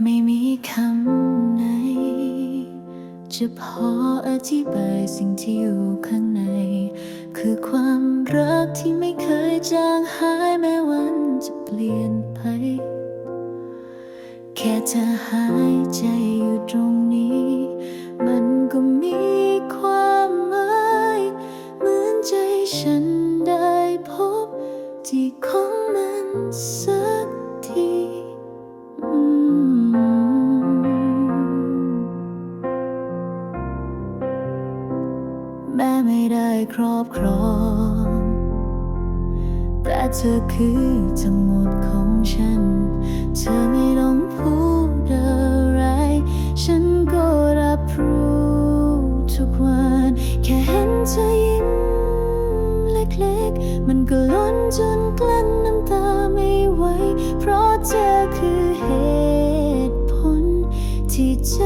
ไม่มีคำไหน จะพออธิบายสิ่งที่อยู่ข้างใน คือความรักที่ไม่เคยจางหายแม้วันจะเปลี่ยนไป แค่เธอหายใจอยู่ตรงนี้ มันก็มีความหมายเหมือนใจฉันได้พบที่ของมันสัก ไม่ได้ครอบครอง แต่เธอคือทั้งหมดของฉัน เธอไม่ต้องพูดอะไร ฉันก็รับรู้ทุกวัน แค่เห็นเธอยิ้มเล็กๆ มันก็ล้นจนกลั้นน้ำตาไม่ไหว เพราะเธอคือเหตุผลที่ใจ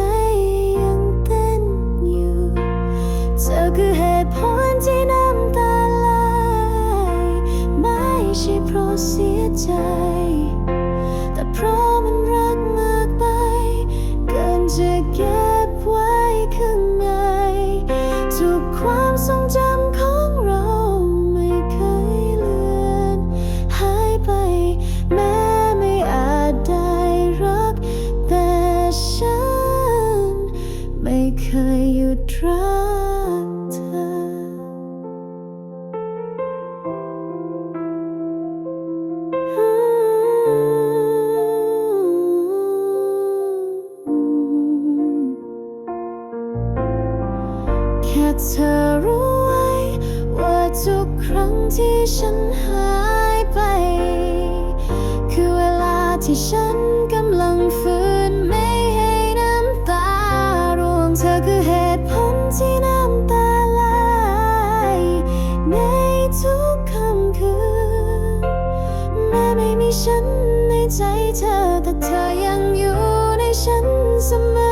ยหยุดรักเธอ แค่เธอรู้ไว้ว่าทุกครั้งที่ฉันหายไป คือเวลาที่ฉัน ไม่มีฉันในใจเธอ แต่เธอยังอยู่ในฉันเสมอ